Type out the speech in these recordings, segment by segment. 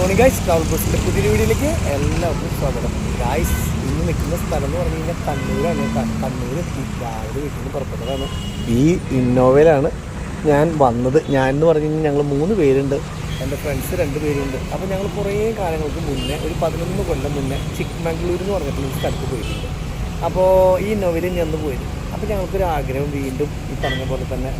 Morning guys travel ബസ്സിന്റെ പുതിയ വീഡിയോയിലേക്ക് എല്ലാവർക്കും സ്വാഗതം. ഗൈസ് ഇന്ന് നിൽക്കുന്ന സ്ഥലം എന്ന് പറഞ്ഞു കഴിഞ്ഞാൽ കണ്ണൂരാണ് കണ്ണൂർ എത്തി രാവിലെ വീട്ടിൽ നിന്ന് പുറപ്പെട്ടതാണ്. ഈ ഇന്നോവയിലാണ് ഞാൻ വന്നത്. ഞാൻ എന്ന് പറഞ്ഞു കഴിഞ്ഞാൽ ഞങ്ങൾ മൂന്ന് പേരുണ്ട്. എന്റെ ഫ്രണ്ട്സ് രണ്ട് പേരുണ്ട്. അപ്പോൾ ഞങ്ങൾ കുറേ കാലങ്ങൾക്ക് മുന്നേ ഒരു പതിനൊന്ന് കൊല്ലം മുന്നേ ചിക്മംഗ്ലൂർ എന്ന് പറഞ്ഞിട്ടുള്ള ഒരു സ്ഥലത്ത് പോയിട്ടുണ്ട്. അപ്പോൾ ഈ ഇന്നോവയിൽ ഞാൻ പോയത് അപ്പോൾ ഞങ്ങൾക്കൊരു ആഗ്രഹം വീണ്ടും ഈ പറഞ്ഞ പോലെ തന്നെ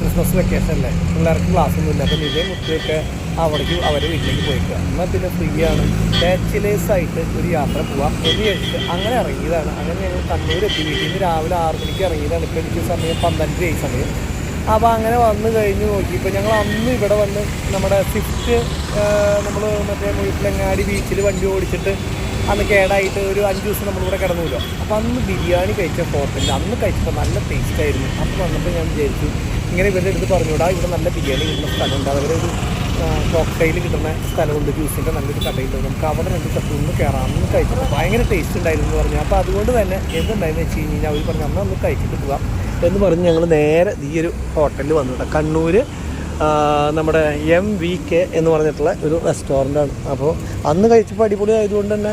ക്രിസ്മസ് വെക്കേഷൻ അല്ലേ? പിള്ളേർക്ക് ക്ലാസ് ഒന്നും ഇല്ല അപ്പോൾ നിലയും മുത്തിയൊക്കെ അവിടേക്ക് അവരെ വീട്ടിലേക്ക് പോയിക്കുക. എന്നാൽ പിന്നെ ഫ്രീ ആണ് ബാച്ചിലേഴ്സ് ആയിട്ട് ഒരു യാത്ര പോവാം. വിചാരിച്ചിട്ട് അങ്ങനെ ഇറങ്ങിയതാണ്. അങ്ങനെ ഞങ്ങൾ കണ്ണൂർ എത്തി വീട്ടിൽ നിന്ന് രാവിലെ ആറ് മണിക്ക് ഇറങ്ങിയതാണ്. ഇപ്പോൾ എനിക്ക് സമയം പന്ത്രണ്ട് ആയി സമയം. അപ്പോൾ അങ്ങനെ വന്ന് കഴിഞ്ഞ് നോക്കി. ഇപ്പോൾ ഞങ്ങൾ അന്ന് ഇവിടെ വന്ന് നമ്മുടെ സ്വിഫ്റ്റ് നമ്മൾ മറ്റേ മുഴുപ്പിലങ്ങാടി ബീച്ചിൽ വണ്ടി ഓടിച്ചിട്ട് അന്ന് കേടായിട്ട് ഒരു അഞ്ച് ദിവസം നമ്മളിവിടെ കിടന്നുല്ലോ അപ്പോൾ അന്ന് ബിരിയാണി കഴിച്ച ഹോട്ടലിൽ അന്ന് കഴിച്ചപ്പോൾ നല്ല ടേസ്റ്റ് ആയിരുന്നു. അപ്പോൾ വന്നപ്പോൾ ഞാൻ വിചാരിച്ചു ഇങ്ങനെ ഇവരുടെ അടുത്ത് പറഞ്ഞുകൂടാ ഇവിടെ നല്ല ബിരിയാണി കിട്ടുന്ന സ്ഥലമുണ്ട്. അവരൊരു കോക്ടൈൽ കിട്ടുന്ന സ്ഥലമുണ്ട് ജ്യൂസിന്റെ നല്ലൊരു കടയുണ്ട്. നമുക്ക് അവിടെ രണ്ട് സ്ഥലത്ത് ഒന്ന് കയറാം അന്ന് കഴിച്ചപ്പോൾ ഭയങ്കര ടേസ്റ്റ് ഉണ്ടായിരുന്നു എന്ന് പറഞ്ഞു. അപ്പോൾ അതുകൊണ്ട് തന്നെ എന്തുണ്ടായെന്ന് വെച്ച് കഴിഞ്ഞാൽ അവർ പറഞ്ഞു അന്ന് ഒന്ന് കഴിച്ചിട്ട് പോകാം എന്ന് പറഞ്ഞ് ഞങ്ങൾ നേരെ ഈ ഒരു ഹോട്ടലിൽ വന്നിട്ട് കണ്ണൂർ നമ്മുടെ എം വി കെ എന്ന് പറഞ്ഞിട്ടുള്ള ഒരു റെസ്റ്റോറന്റാണ് അപ്പോൾ അന്ന് കഴിച്ചപ്പോൾ അടിപൊളി ആയതുകൊണ്ട് തന്നെ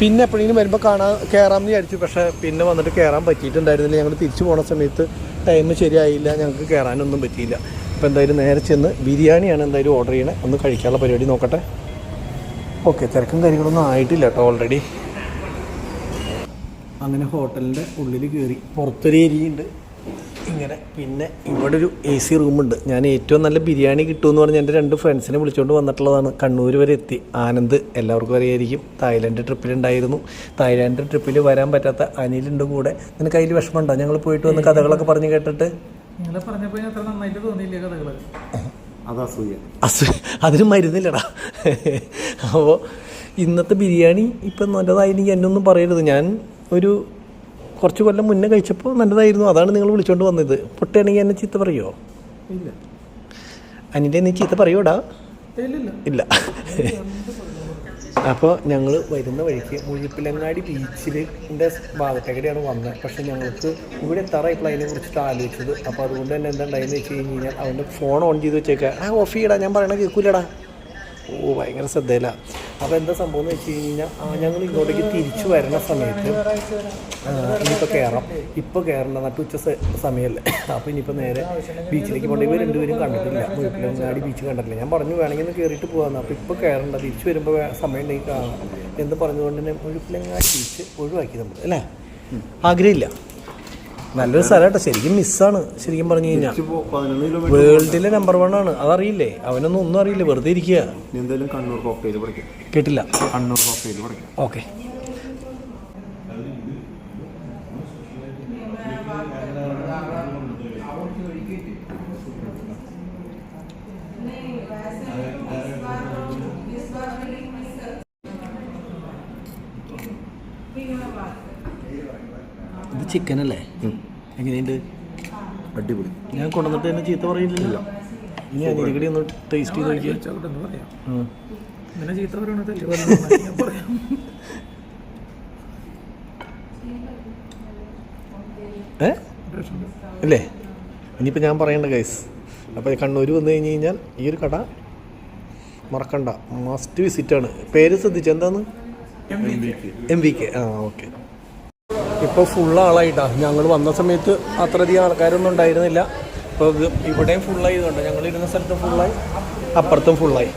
പിന്നെ എപ്പോഴെങ്കിലും വരുമ്പോൾ കാണാൻ കയറാമെന്ന് വിചാരിച്ചു. പക്ഷേ പിന്നെ വന്നിട്ട് കയറാൻ പറ്റിയിട്ടുണ്ടായിരുന്നില്ല. ഞങ്ങൾ തിരിച്ചു പോണ സമയത്ത് ടൈം ശരിയായില്ല. ഞങ്ങൾക്ക് കയറാനൊന്നും പറ്റിയില്ല. അപ്പോൾ എന്തായാലും നേരെ ചെന്ന് ബിരിയാണിയാണ് എന്തായാലും ഓർഡർ ചെയ്യണേ. ഒന്ന് കഴിക്കാനുള്ള പരിപാടി നോക്കട്ടെ. ഓക്കെ തിരക്കും കാര്യങ്ങളൊന്നും ആയിട്ടില്ല കേട്ടോ ഓൾറെഡി അങ്ങനെ ഹോട്ടലിന്റെ ഉള്ളിൽ കയറി പുറത്തൊരു ഏരിയ ഉണ്ട്. ഇങ്ങനെ പിന്നെ ഇവിടെ ഒരു എ സി റൂമുണ്ട് ഞാൻ ഏറ്റവും നല്ല ബിരിയാണി കിട്ടുമെന്ന് പറഞ്ഞ് എന്റെ രണ്ട് ഫ്രണ്ട്സിനെ വിളിച്ചുകൊണ്ട് വന്നിട്ടുള്ളതാണ്. കണ്ണൂർ വരെ എത്തി. ആനന്ദ് എല്ലാവർക്കും അറിയായിരിക്കും. തായ്ലാൻഡ് ട്രിപ്പിലുണ്ടായിരുന്നു തായ്ലാൻഡ് ട്രിപ്പിൽ വരാൻ പറ്റാത്ത അനിലുണ്ട് കൂടെ. നിനക്ക് അതിൽ വിഷമമുണ്ടോ? ഞങ്ങൾ പോയിട്ട് വന്ന് കഥകളൊക്കെ പറഞ്ഞ് കേട്ടിട്ട്. നിങ്ങളെ പറഞ്ഞപ്പോ അത്ര നന്നായിട്ട് തോന്നിയില്ലേ കഥകൾ അതിന് മരുന്നില്ലടാ. അപ്പോൾ ഇന്നത്തെ ബിരിയാണി ഇപ്പം നല്ലതായിരുന്നെങ്കിൽ എന്നൊന്നും പറയരുത്. ഞാൻ ഒരു കുറച്ച് കൊല്ലം മുന്നേ കഴിച്ചപ്പോൾ നല്ലതായിരുന്നു. അതാണ് നിങ്ങൾ വിളിച്ചോണ്ട് വന്നത്. പൊട്ടയാണെങ്കിൽ എന്നെ ചീത്ത പറയുമോ ഇല്ല. അനിന്റെ നീ ചീത്ത പറയൂടാ? ഇല്ല അപ്പോൾ ഞങ്ങൾ വരുന്ന വഴിക്ക് മുഴുപ്പിലങ്ങാടി ബീച്ചിലിന്റെ ഭാഗത്തേക്കടിയാണ് വന്നത്. പക്ഷെ ഞങ്ങൾക്ക് ഇവിടെ എത്താറായപ്പോൾ അതിനെ കുറിച്ചിട്ട് ആലോചിച്ചത്. അപ്പോൾ അതുകൊണ്ട് തന്നെ എന്തുണ്ടായെന്ന് വെച്ച് കഴിഞ്ഞ് കഴിഞ്ഞാൽ അവന്റെ ഫോൺ ഓൺ ചെയ്ത് വെച്ചേക്കാം. ആ ഓഫ് ചെയ്യടാ ഞാൻ പറയണ കേൾക്കൂലടാ. ഓ ഭയങ്കര ശ്രദ്ധയില്ല അപ്പോൾ എന്താ സംഭവം എന്ന് വെച്ച് കഴിഞ്ഞാൽ ഞങ്ങൾ ഇങ്ങോട്ടേക്ക് തിരിച്ചു വരുന്ന സമയത്ത് ഇനിയിപ്പോൾ കയറാം ഇപ്പോൾ കയറണ്ട നട്ട് ഉച്ച സമയമല്ലേ അപ്പോൾ ഇനിയിപ്പോൾ നേരെ ബീച്ചിലേക്ക് പോകേണ്ടി. ഇവർ രണ്ടുപേരും കണ്ടിട്ടില്ല. മുഴുപ്പിലങ്ങാടി ബീച്ച് കണ്ടിട്ടില്ല. ഞാൻ പറഞ്ഞു വേണമെങ്കിൽ ഒന്ന് കയറിയിട്ട് പോകാമെന്ന് അപ്പോൾ ഇപ്പോൾ കയറേണ്ട തിരിച്ചു വരുമ്പോൾ സമയം ഉണ്ടെങ്കിൽ കാണാം. എന്ന് പറഞ്ഞുകൊണ്ട് തന്നെ മുഴുപ്പിലങ്ങാടി ബീച്ച് ഒഴിവാക്കി നമ്മൾ അല്ലേ? ആഗ്രഹമില്ല. നല്ലൊരു സ്ഥലം കേട്ടോ ശരിക്കും മിസ്സാണ്. ശരിക്കും പറഞ്ഞു കഴിഞ്ഞാൽ വേൾഡിലെ നമ്പർ വൺ ആണ്. അതറിയില്ലേ? അവനൊന്നും ഒന്നും അറിയില്ല. വെറുതെ ഇരിക്കുക കേട്ടില്ല. കണ്ണൂർ കോക്ടെയിൽ പഠിക്കാം. ഓക്കെ. ചിക്കൻ അല്ലേ? എങ്ങനെയുണ്ട്? അടിപൊളി. ഞാൻ കൊണ്ടുവന്നിട്ട് തന്നെ ചീത്ത പറയില്ലല്ലോ. ഇനി അതിരികടി ഒന്ന് ടേസ്റ്റ് ചെയ്ത് നോക്കിയാൽ പറയാം. ഇങ്ങനെ ചീത്ത പറയണ തെറ്റ് പറഞ്ഞു ഞാൻ പറയാം. ഏ? അല്ലേ ഇനിയിപ്പോൾ ഞാൻ പറയണ്ട ഗൈസ് അപ്പോൾ കണ്ണൂർ വന്നു കഴിഞ്ഞ് കഴിഞ്ഞാൽ ഈ ഒരു കട മറക്കണ്ട. മസ്റ്റ് വിസിറ്റ് ആണ്. പേര് ശ്രദ്ധിച്ചു? എന്താന്ന്? എം വി കെ ആ ഓക്കെ ഇപ്പോൾ ഫുൾ ആളായിട്ടാണ് ഞങ്ങൾ വന്ന സമയത്ത് അത്രയധികം ആൾക്കാരൊന്നും ഉണ്ടായിരുന്നില്ല. ഇപ്പോൾ ഇവിടെയും ഫുള്ളായതുകൊണ്ട് ഞങ്ങൾ ഇരുന്ന സ്ഥലത്ത് ഫുള്ളായി അപ്പുറത്തും ഫുള്ളായി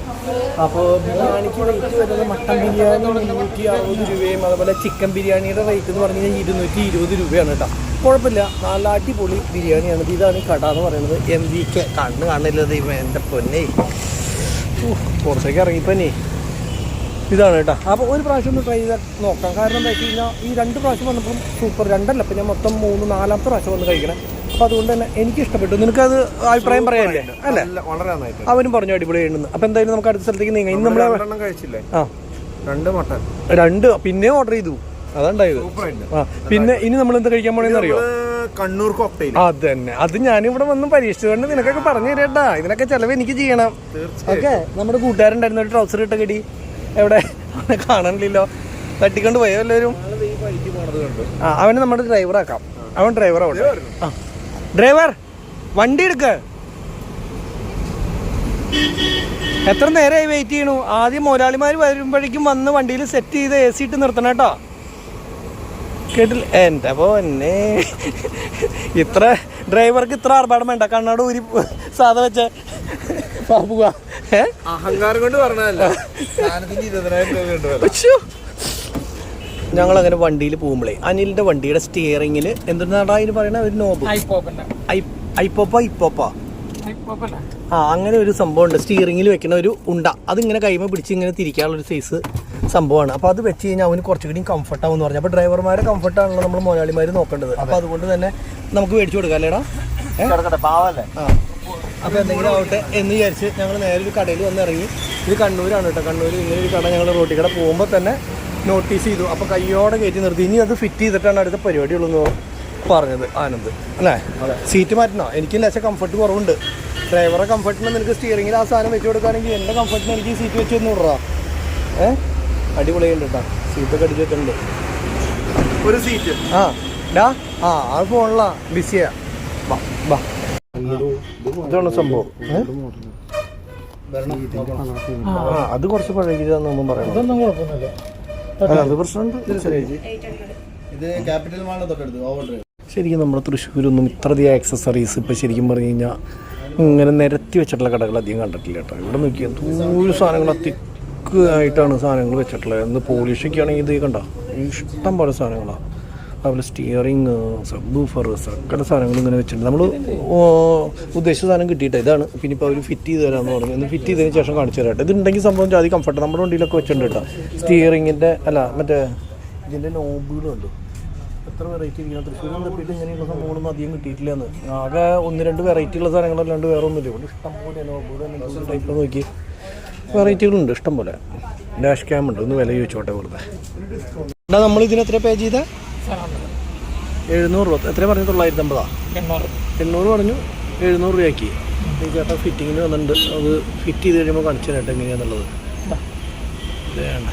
അപ്പോൾ ബിരിയാണിക്ക് റേറ്റ് വരുന്നത് മട്ടൻ ബിരിയാണി മുന്നൂറ്റി അറുപത് രൂപയും അതുപോലെ ചിക്കൻ ബിരിയാണിയുടെ റേറ്റ് എന്ന് പറഞ്ഞു കഴിഞ്ഞാൽ ഇരുന്നൂറ്റി ഇരുപത് രൂപയാണ് കേട്ടോ. കുഴപ്പമില്ല. നല്ല അടിപൊളി ബിരിയാണിയാണ്. ഇത് ഇതാണ് കട എന്ന് പറയുന്നത്. എം വി കെ കണ്ണ് കാണില്ല ദൈവം എന്റെ പൊന്നേ. പുറത്തേക്ക് ഇറങ്ങിപ്പന്നെ ഇതാണ് കേട്ടോ. അപ്പോൾ ഒരു പ്രാവശ്യം ഒന്ന് ട്രൈ ചെയ്ത് നോക്കാം. കാരണം എന്താ വെച്ച് കഴിഞ്ഞാൽ ഈ രണ്ട് പ്രാവശ്യം വന്നപ്പോൾ സൂപ്പർ രണ്ടല്ല. അപ്പം ഞാൻ മൊത്തം മൂന്ന് നാലാമത്തെ പ്രാവശ്യം വന്ന് കഴിക്കണം. അപ്പോൾ അതുകൊണ്ട് തന്നെ എനിക്ക് ഇഷ്ടപ്പെട്ടു. നിനക്ക് അത് അഭിപ്രായം പറയാനില്ലേ? അല്ലേ? വളരെ നന്നായിട്ട്. അവനും പറഞ്ഞു അടിപൊളിയായിരുന്നു അപ്പോൾ എന്തായാലും നമുക്ക് അടുത്ത സ്ഥലത്തേക്ക് നീങ്ങാം. ഇന്ന് നമ്മൾ കഴിച്ചില്ലേ? ആ. രണ്ട് മട്ടൻ രണ്ട് പിന്നെ ഓർഡർ ചെയ്തു. അതുണ്ടായത് ആ. പിന്നെ ഇനി നമ്മൾ എന്താ കഴിക്കാൻ പോണെന്ന് അറിയോ കണ്ണൂർ കോക്ടെയിൽ അത് തന്നെ. അത് ഞാനിവിടെ വന്ന് പരീക്ഷിച്ചുകൊണ്ട് നിനക്കൊക്കെ പറഞ്ഞു തരേട്ടാ ഇതിനൊക്കെ ചെലവ് എനിക്ക് ചെയ്യണം. ഓക്കെ? നമ്മുടെ കൂട്ടുകാരുണ്ടായിരുന്ന ഒരു ട്രൗസർ ഇട്ട കടി. എവിടെ? കാണണില്ലല്ലോ തട്ടിക്കൊണ്ട് പോയോ എല്ലാവരും? ആ അവനെ നമ്മുടെ ഡ്രൈവർ ആക്കാം. അവൻ ഡ്രൈവർ ആവട്ടെ. ആ ഡ്രൈവർ വണ്ടി എടുക്ക. എത്ര നേരമായി വെയിറ്റ് ചെയ്യണു? ആദ്യം മുതലാളിമാർ വരുമ്പോഴേക്കും വന്ന് വണ്ടിയിൽ സെറ്റ് ചെയ്ത് എ സി ഇട്ട് നിർത്തണം കേട്ടോ. കേട്ടില്ല? എന്റെ എന്നെ ഇത്ര ഡ്രൈവർക്ക് ഇത്ര ആർഭാടം വേണ്ട. കണ്ണാട് ഊരി സാധ വെച്ച. പോവുക ഏ? അഹങ്കാരം കൊണ്ട് പറഞ്ഞതല്ല. ഞങ്ങൾ അങ്ങനെ വണ്ടിയിൽ പോകുമ്പോഴേ അനിലിന്റെ വണ്ടിയുടെ സ്റ്റിയറിംഗിൽ എന്തെന്നാടാ അതിന് പറയണ? ഒരു നോബ് ഐപ്പോപ്പ ഇപ്പോപ്പ ആ അങ്ങനെ ഒരു സംഭവം ഉണ്ട് സ്റ്റിയറിംഗിൽ വെക്കുന്ന ഒരു ഉണ്ട. അതിങ്ങനെ കൈമ പിടിച്ച് ഇങ്ങനെ തിരിക്കാനുള്ള ഒരു സൈസ് സംഭവമാണ്. അപ്പോൾ അത് വെച്ച് കഴിഞ്ഞാൽ അവന് കുറച്ചുകൂടി കംഫർട്ട് ആവും എന്ന് പറഞ്ഞു അപ്പോൾ ഡ്രൈവർമാരെ കംഫർട്ടാണല്ലോ നമ്മൾ മുതലാളിമാർ നോക്കേണ്ടത്. അപ്പോൾ അതുകൊണ്ട് തന്നെ നമുക്ക് മേടിച്ചു കൊടുക്കാം അല്ലേടാ? അപ്പൊ പാവല്ലേ? ആ. അപ്പോൾ എന്തെങ്കിലും ആവട്ടെ എന്ന് വിചാരിച്ച് ഞങ്ങൾ നേരെ ഒരു കടയിൽ വന്ന് ഇറങ്ങി ഇത് കണ്ണൂരാണ് കേട്ടോ. കണ്ണൂർ ഇങ്ങനെ ഒരു കട ഞങ്ങൾ റോട്ടിൽ കട പോകുമ്പോൾ തന്നെ നോട്ടീസ് ചെയ്തു. അപ്പോൾ കയ്യോടെ കയറ്റി നിർത്തി. ഇനി അത് ഫിറ്റ് ചെയ്തിട്ടാണ് അടുത്ത പരിപാടി എന്ന് പറഞ്ഞത് ആനന്ദ്. അല്ലേ? സീറ്റ് മാറ്റണോ? എനിക്ക് ലേശം കംഫർട്ട് കുറവുണ്ട്. ഡ്രൈവറെ കംഫർട്ടിന് നിനക്ക് സ്റ്റിയറിംഗിൽ ആ സാധനം വെച്ച് കൊടുക്കുകയാണെങ്കിൽ എന്റെ കംഫർട്ടിന് എനിക്ക് സീറ്റ് വെച്ച് തന്നു വിടറാ ഏ? അടിപൊളിയുണ്ട് കേട്ടോ സീറ്റൊക്കെ അടിച്ച് വെച്ചിട്ടുണ്ട്. ഒരു സീറ്റ് ആ ഡാ ആ അത് ഫോണിലാ ബിസിയാ ഇതാണ് സംഭവം? ആ അത് കുറച്ച് പഴകിയതാന്ന് പറയണം ഇതൊന്നും കുഴപ്പമൊന്നുമില്ല. ആ, അത് പ്രശ്നമുണ്ട്. ഇത് ക്യാപിറ്റൽ മാളിന് തൊട്ടടുത്ത് ഓവർ ഡ്രൈവ് ശരിക്കും നമ്മുടെ തൃശ്ശൂരൊന്നും ഇത്രയധികം ആക്സസറീസ് ഇപ്പോൾ ശരിക്കും പറഞ്ഞു കഴിഞ്ഞാൽ ഇങ്ങനെ നിരത്തി വെച്ചിട്ടുള്ള കടകൾ അധികം കണ്ടിട്ടില്ല കേട്ടോ ഇവിടെ നോക്കിയാൽ ദൂര സാധനങ്ങൾ തിക്ക് ആയിട്ടാണ് സാധനങ്ങൾ വെച്ചിട്ടുള്ളത്. ഇന്ന് പോളിഷൊക്കെ ആണെങ്കിൽ ഇത് കണ്ട? ഇഷ്ടം പോലെ സാധനങ്ങളാണ് അതുപോലെ സ്റ്റിയറിങ് സബ്ബൂഫർ സക്കട സാധനങ്ങൾ ഇങ്ങനെ വെച്ചിട്ടുണ്ട്. നമ്മൾ ഉദ്ദേശിച്ച സാധനം കിട്ടിയിട്ട്. ഇതാണ്. പിന്നെ ഇപ്പോൾ അവർ ഫിറ്റ് ചെയ്ത് തരാമെന്ന് പറഞ്ഞു. ഇന്ന് ഫിറ്റ് ചെയ്തതിന് ശേഷം കാണിച്ചു തരാട്ടെ. ഇതുണ്ടെങ്കിൽ സംഭവം ജാതി കംഫർട്ട് നമ്മുടെ വണ്ടിയിലൊക്കെ വെച്ചിട്ടുണ്ട് കേട്ടോ. സ്റ്റിയറിങ്ങിന്റെ അല്ല മറ്റേ ഇതിന്റെ നോബുകളുണ്ട് എത്ര വെറൈറ്റി ഇരിക്കണം? തൃശ്ശൂർ തപ്പിയിട്ട് ഇങ്ങനെയുള്ള സംഭവങ്ങളൊന്നും അധികം കിട്ടിയിട്ടില്ല എന്ന് ആകെ ഒന്ന് രണ്ട് വെറൈറ്റി ഉള്ള സാധനങ്ങളല്ലാണ്ട് വേറെ ഒന്നുമില്ല ഇഷ്ടം പോലെ നോബുകൾ ടൈപ്പ് നോക്കി വെറൈറ്റികളുണ്ട് ഇഷ്ടം പോലെ. ഡാഷ് ക്യാം ഉണ്ട് ഒന്ന് വില ചോദിച്ചോട്ടെ വെറുതെ. നമ്മൾ ഇതിന് എത്ര പേ ചെയ്ത? എഴുന്നൂറ് രൂപ. എത്ര പറഞ്ഞു? തൊള്ളായിരത്തി അമ്പതാ എണ്ണൂറ് പറഞ്ഞു എഴുന്നൂറ് രൂപയാക്കി. ഈ ചേട്ടാ ഫിറ്റിങ്ങിന് വന്നിട്ടുണ്ട്. അത് ഫിറ്റ് ചെയ്ത് കഴിയുമ്പോൾ കാണിച്ചു തരട്ടെ എങ്ങനെയാന്നുള്ളത്. വേണ്ട.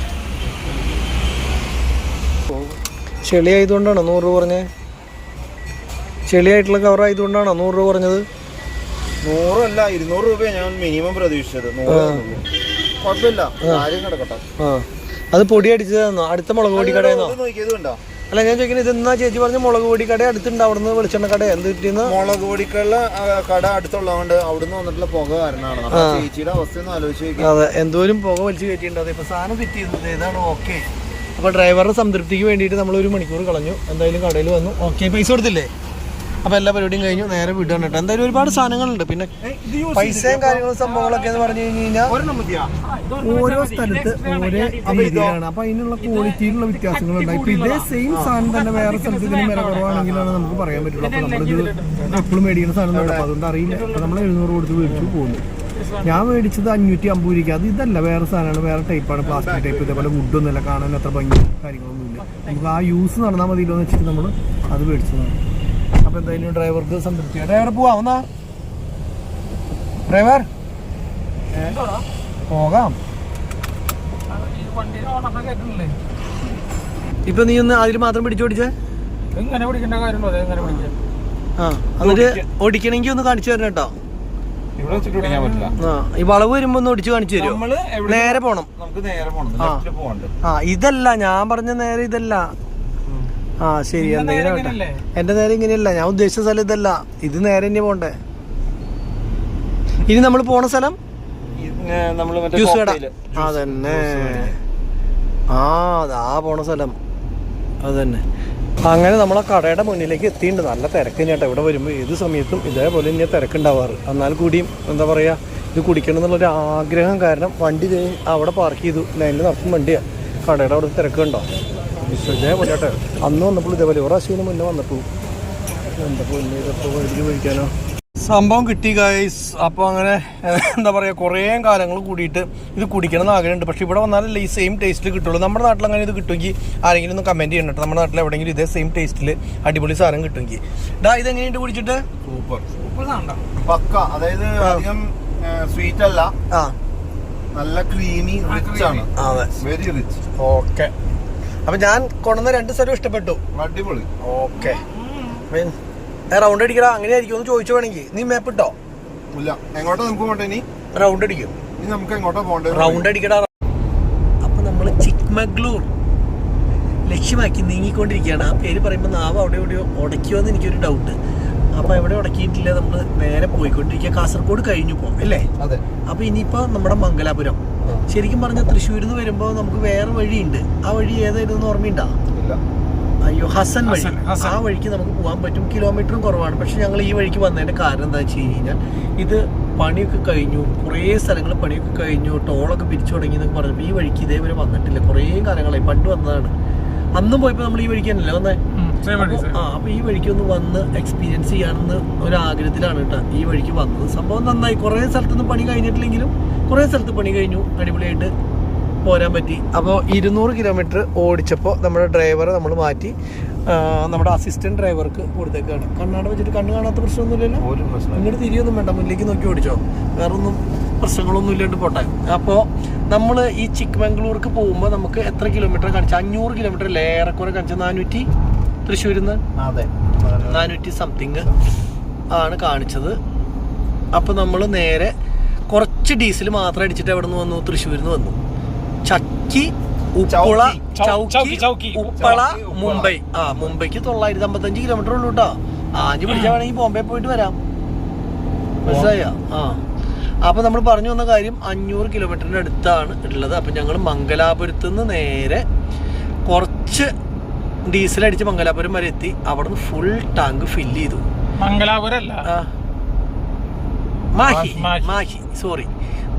ചെളി ആയതുകൊണ്ടാണോ നൂറ് രൂപ പറഞ്ഞേ? ചെളിയായിട്ടുള്ള കവർ ആയതുകൊണ്ടാണോ നൂറ് രൂപ പറഞ്ഞത്? നൂറല്ല ഇരുന്നൂറ് രൂപയാണ് ഞാൻ മിനിമം പ്രതീക്ഷിച്ചത്. നൂറ് കുഴപ്പമില്ല. കാര്യം കിടക്കട്ടെ. ആ. അത് പൊടി അടിച്ചതാണോ അടുത്ത മുളക് പൊടി കടയെന്നോ നോക്കിയത് കണ്ടോ അല്ല ഞാൻ ചോദിക്കുന്നത് ഇത് എന്നാ ചേച്ചി പറഞ്ഞ മുളക് പൊടി കട അടുത്തുണ്ട് അവിടുന്ന് വെളിച്ചെണ്ണ കട എന്ത് കിട്ടിയെന്ന്? മുളക് പൊടിക്കുള്ള കട അടുത്തുള്ളതുകൊണ്ട് അവിടുന്ന് വന്നിട്ടുള്ള പുക കാരണമാണ്. ചേച്ചിയുടെ അവസ്ഥ ഒന്ന് ആലോചിച്ച് അതെ എന്തോരം പുക വലിച്ചു കയറ്റിയിട്ടുണ്ട്. ഇപ്പൊ സാധനം ഫിറ്റ് ചെയ്തത് ഇതാണ് ഓക്കെ അപ്പൊ ഡ്രൈവറുടെ സംതൃപ്തിക്ക് വേണ്ടിയിട്ട് നമ്മൾ ഒരു മണിക്കൂർ കളഞ്ഞു. എന്തായാലും കടയിൽ വന്നു. ഓക്കെ പൈസ കൊടുത്തില്ലേ? അപ്പൊ എല്ലാ പരിപാടിയും കഴിഞ്ഞു നേരെ വീട്ടാണ് കേട്ടോ. എന്തായാലും ഒരുപാട് സാധനങ്ങളുണ്ട്. പിന്നെ പൈസയും കാര്യങ്ങളും സംഭവങ്ങളൊക്കെ എന്ന് പറഞ്ഞു കഴിഞ്ഞ് കഴിഞ്ഞാൽ ഓരോ സ്ഥലത്ത് ഓരോ രീതിയിലാണ് അപ്പൊ അതിനുള്ള ക്വാളിറ്റിയിലുള്ള വ്യത്യാസങ്ങളുണ്ട്. ഇപ്പൊ ഇതേ സെയിം സാധനം തന്നെ വേറെ സ്ഥലത്ത് ഇതിന് വില കുറവാണെങ്കിലാണ് നമുക്ക് പറയാൻ പറ്റുള്ളൂ. അപ്പൊ നമ്മളിത് എപ്പോഴും മേടിക്കുന്ന സാധനം അപ്പൊ അതുകൊണ്ട് അറിയില്ല. അപ്പൊ നമ്മൾ എഴുന്നൂറ് കൊടുത്ത് മേടിച്ചു പോകുന്നു. ഞാൻ മേടിച്ചത് അഞ്ഞൂറ്റി അമ്പത് രൂപയ്ക്ക്. അത് ഇതല്ല വേറെ സാധനമാണ്. വേറെ ടൈപ്പാണ് പ്ലാസ്റ്റിക് ടൈപ്പ് ഇതേപോലെ വുഡൊന്നുമല്ല കാണാൻ അത്ര ഭംഗി കാര്യങ്ങളൊന്നുമില്ല. നമുക്ക് ആ യൂസ് നടന്നാൽ മതിയല്ലോ എന്ന് വെച്ചിട്ട് നമ്മൾ അത് മേടിച്ചതാണ്. അപ്പൊ എന്തായാലും ഡ്രൈവർക്ക് സംതൃപ്തി. ഡ്രൈവർ പോവാവുന്ന ഡ്രൈവർ? പോകാം. ഇപ്പൊ നീ ഒന്ന് അതിൽ മാത്രം പിടിച്ചോടിച്ചേ എങ്ങനെ പിടിക്കേണ്ട കാര്യമുണ്ടോ? എങ്ങനെ പിടിക്കാൻ ആ എന്നിട്ട് ഓടിക്കണമെങ്കിൽ ഒന്ന് കാണിച്ചു തരണം കേട്ടോ. ഈ വളവ് വരുമ്പോ ഒന്ന് ഓടിച്ച് കാണിച്ചു തരും നേരെ പോണം. നമുക്ക് നേരെ പോണം. ആ ഇതല്ല ഞാൻ പറഞ്ഞ നേരെ ഇതല്ല. ആ ശരി എന്തെങ്കിലും ആവട്ടെ. എന്റെ നേരെ ഇങ്ങനെയല്ല ഞാൻ ഉദ്ദേശിച്ച സ്ഥലം ഇതല്ല. ഇത് നേരെ തന്നെ പോണ്ടേ? ഇനി നമ്മൾ പോണ സ്ഥലം. അതന്നെ. ആ അതാ പോണ സ്ഥലം. അതന്നെ. അങ്ങനെ നമ്മളെ കടയുടെ മുന്നിലേക്ക് എത്തിയിട്ടുണ്ട്. നല്ല തിരക്ക് തന്നെയാട്ടോ ഇവിടെ വരുമ്പോൾ ഏത് സമയത്തും ഇതേപോലെ ഇനി തിരക്കുണ്ടാവാറ്. എന്നാൽ കൂടിയും എന്താ പറയുക ഇത് കുടിക്കണം എന്നുള്ളൊരു ആഗ്രഹം കാരണം വണ്ടി അവിടെ പാർക്ക് ചെയ്തു. ലൈനിൽ നടത്തും വണ്ടിയാണ് കടയുടെ അവിടെ തിരക്ക് കണ്ടോ? ഇതേപോലെ കേട്ടോ അന്ന് വന്നപ്പോൾ ഇതേപോലെ ഒരു പ്രാവശ്യം മുന്നേ വന്നപ്പോൾ എന്താ പൊന്നെ സംഭവം കിട്ടി ഗൈസ് അപ്പോൾ അങ്ങനെ എന്താ പറയുക കുറേ കാലങ്ങൾ കൂടിയിട്ട് ഇത് കുടിക്കണം എന്ന് ആഗ്രഹമുണ്ട്. പക്ഷേ ഇവിടെ വന്നാലല്ലേ ഈ സെയിം ടേസ്റ്റിൽ കിട്ടുള്ളൂ. നമ്മുടെ നാട്ടിൽ അങ്ങനെ ഇത് കിട്ടുമെങ്കിൽ ആരെങ്കിലും ഒന്ന് കമന്റ് ചെയ്യണം കേട്ടോ നമ്മുടെ നാട്ടിൽ എവിടെയെങ്കിലും ഇതേ സെയിം ടേസ്റ്റിൽ അടിപൊളി സാധനം കിട്ടുമെങ്കിൽ ഡാ ഇത് എങ്ങനെയുണ്ട് കുടിച്ചിട്ട്? സൂപ്പർ. പക്ക. അതായത് അധികം സ്വീറ്റ് അല്ല. ആ. നല്ല ക്രീമി റിച്ച് ആണ്. അതെ. Very rich okay. അപ്പം ഞാൻ കൊണ്ടുവന്ന രണ്ട് സ്ഥലം ഇഷ്ടപ്പെട്ടു. അടിപൊളി. ഓക്കെ. റൗണ്ട് അടിക്കടാ. അങ്ങനെ ആയിരിക്കും ഒന്ന് ചോദിച്ചു വേണമെങ്കിൽ. നീ മേപ്പിട്ടോ ഇല്ല. എങ്ങോട്ടാ നമുക്ക് പോട്ടെ ഇനി? റൗണ്ട് അടിക്കും. ഇനി നമുക്ക് എങ്ങോട്ടാ പോകണ്ടേ റൗണ്ട് അടിക്കടാ. അപ്പൊ നമ്മൾ ചിക്മഗ്ലൂർ ലക്ഷ്യമാക്കി നീങ്ങിക്കൊണ്ടിരിക്കുകയാണ്. ആ പേര് പറയുമ്പോൾ നാവ് അവിടെ എവിടെയോ ഉടയ്ക്കുമോ എന്ന് എനിക്കൊരു ഡൗട്ട് അപ്പൊ എവിടെ ഉടക്കിയിട്ടില്ല? നമ്മൾ നേരെ പോയിക്കൊണ്ടിരിക്കുക. കാസർഗോഡ് കഴിഞ്ഞു പോകും അല്ലേ? അതെ. അപ്പൊ ഇനിയിപ്പോ നമ്മുടെ മംഗലാപുരം. ശരിക്കും പറഞ്ഞ തൃശ്ശൂരിൽ നിന്ന് വരുമ്പോൾ നമുക്ക് വേറെ വഴിയുണ്ട്. ആ വഴി ഏതായിരുന്നു ഓർമ്മയുണ്ടോ? അയ്യോ ഹസൻ വഴി. ആ വഴിക്ക് നമുക്ക് പോകാൻ പറ്റും. കിലോമീറ്ററും കുറവാണ്. പക്ഷെ ഞങ്ങൾ ഈ വഴിക്ക് വന്നതിന്റെ കാരണം എന്താ വെച്ച് കഴിഞ്ഞാൽ ഇത് പണിയൊക്കെ കഴിഞ്ഞു. കുറേ സ്ഥലങ്ങൾ പണിയൊക്കെ കഴിഞ്ഞു. ടോളൊക്കെ പിരിച്ചു തുടങ്ങി എന്നൊക്കെ പറഞ്ഞപ്പോൾ ഈ വഴിക്ക് ഇതേവരെ വന്നിട്ടില്ല. കുറേ കാലങ്ങളായി. പണ്ട് വന്നതാണ്. അന്നും പോയപ്പോൾ നമ്മൾ ഈ വഴിക്ക് തന്നെയല്ലേ വന്നേ? ആ അപ്പൊ ഈ വഴിക്ക് ഒന്ന് വന്ന് എക്സ്പീരിയൻസ് ചെയ്യാനെന്ന് ഒരു ആഗ്രഹത്തിലാണ് കേട്ടോ ഈ വഴിക്ക് വന്നത്. സംഭവം നന്നായി. കുറേ സ്ഥലത്തുനിന്ന് പണി കഴിഞ്ഞിട്ടില്ലെങ്കിലും കുറേ സ്ഥലത്ത് പണി കഴിഞ്ഞു. അടിപൊളിയായിട്ട് പോരാൻ പറ്റി. അപ്പോൾ ഇരുന്നൂറ് കിലോമീറ്റർ ഓടിച്ചപ്പോൾ നമ്മുടെ ഡ്രൈവറെ നമ്മൾ മാറ്റി നമ്മുടെ അസിസ്റ്റന്റ് ഡ്രൈവർക്ക് കൊടുത്തേക്കാണ്. കണ്ണാട് വെച്ചിട്ട് കണ്ണ് കാണാത്ത പ്രശ്നമൊന്നുമില്ലല്ലോ? ഇങ്ങോട്ട് തിരിയൊന്നും വേണ്ട. മുന്നിലേക്ക് നോക്കി ഓടിച്ചോ. വേറൊന്നും പ്രശ്നങ്ങളൊന്നും ഇല്ലാണ്ട് പോട്ടെ. അപ്പോൾ നമ്മൾ ഈ ചിക്മംഗ്ലൂർക്ക് പോകുമ്പോൾ നമുക്ക് എത്ര കിലോമീറ്റർ കാണിച്ചു? അഞ്ഞൂറ് കിലോമീറ്റർ ഏറെക്കുറെ കാണിച്ച നാനൂറ്റി തൃശ്ശൂരിൽ നിന്ന് അതെ. നാനൂറ്റി സംതിങ് ആണ് കാണിച്ചത്. അപ്പോൾ നമ്മൾ നേരെ കുറച്ച് ഡീസൽ മാത്രം അടിച്ചിട്ട് എവിടെ നിന്ന് വന്നു? തൃശ്ശൂരിൽ നിന്ന് വന്നു. ചക്കി ഉപ്പള ചൗക്കി. ഉപ്പള മുംബൈ. ആ മുംബൈക്ക് തൊള്ളായിരത്തി അമ്പത്തഞ്ച് കിലോമീറ്റർ ഉള്ളൂ കേട്ടോ ആഞ്ഞു പിടിച്ചാൽ വേണമെങ്കിൽ ബോംബെ പോയിട്ട് വരാം. മനസ്സിലായ? ആ. അപ്പൊ നമ്മൾ പറഞ്ഞു വന്ന കാര്യം അഞ്ഞൂറ് കിലോമീറ്ററിന്റെ അടുത്താണ് ഉള്ളത്. അപ്പൊ ഞങ്ങൾ മംഗലാപുരത്ത് നിന്ന് നേരെ കുറച്ച് ഡീസൽ അടിച്ച് മംഗലാപുരം വരെ എത്തി. അവിടുന്ന് ഫുൾ ടാങ്ക് ഫില്ല് ചെയ്തു. മംഗലാപുരല്ല. ആ. മാഹി. മാഹി. സോറി